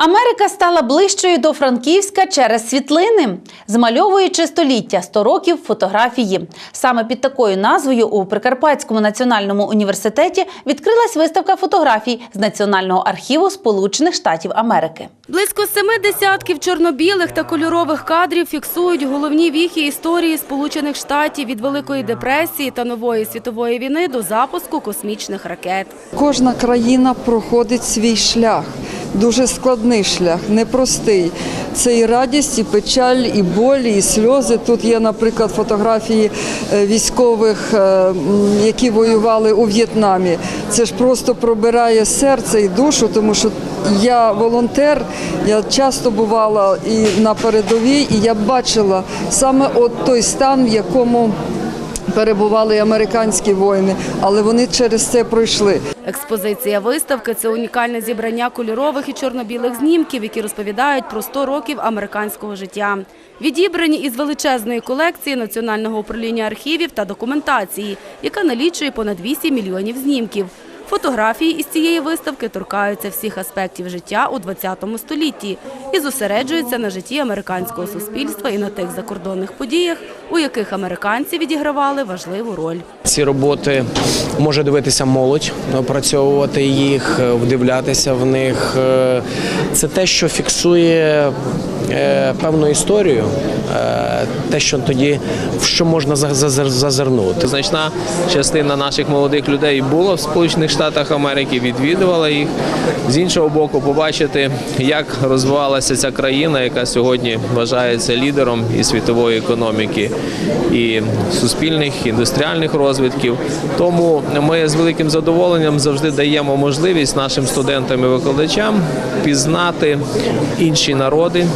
Америка стала ближчою до Франківська через світлини, змальовуючи століття 100 років фотографії. Саме під такою назвою у Прикарпатському національному університеті відкрилась виставка фотографій з Національного архіву Сполучених Штатів Америки. Близько семи десятків чорно-білих та кольорових кадрів фіксують головні віхи історії Сполучених Штатів від Великої депресії та нової світової війни до запуску космічних ракет. Кожна країна проходить свій шлях, дуже складний шлях, непростий. Це і радість, і печаль, і болі, і сльози. Тут є, наприклад, фотографії е, військових, е, які воювали у В'єтнамі. Це ж просто пробирає серце і душу, тому що я волонтер, я часто бувала і на передовій, і я бачила саме от той стан, в якому перебували американські воїни, але вони через це пройшли. Експозиція виставки – це унікальне зібрання кольорових і чорно-білих знімків, які розповідають про 100 років американського життя. Відібрані із величезної колекції Національного управління архівів та документації, яка налічує понад 8 мільйонів знімків. Фотографії із цієї виставки торкаються всіх аспектів життя у ХХ столітті і зосереджуються на житті американського суспільства і на тих закордонних подіях, у яких американці відігравали важливу роль. Ці роботи може дивитися молодь, опрацьовувати їх, е, вдивлятися в них. Е, Це те, що фіксує е, певну історію, те, що тоді в що можна за- за- зазирнути. Значна частина наших молодих людей була в Сполучених Штатах Америки, відвідувала їх. З іншого боку, побачити, як розвивалася ця країна, яка сьогодні вважається лідером і світової економіки, і суспільних, індустріальних розвитків. Тому ми з великим задоволенням завжди даємо можливість нашим студентам і викладачам пізнати інші народи,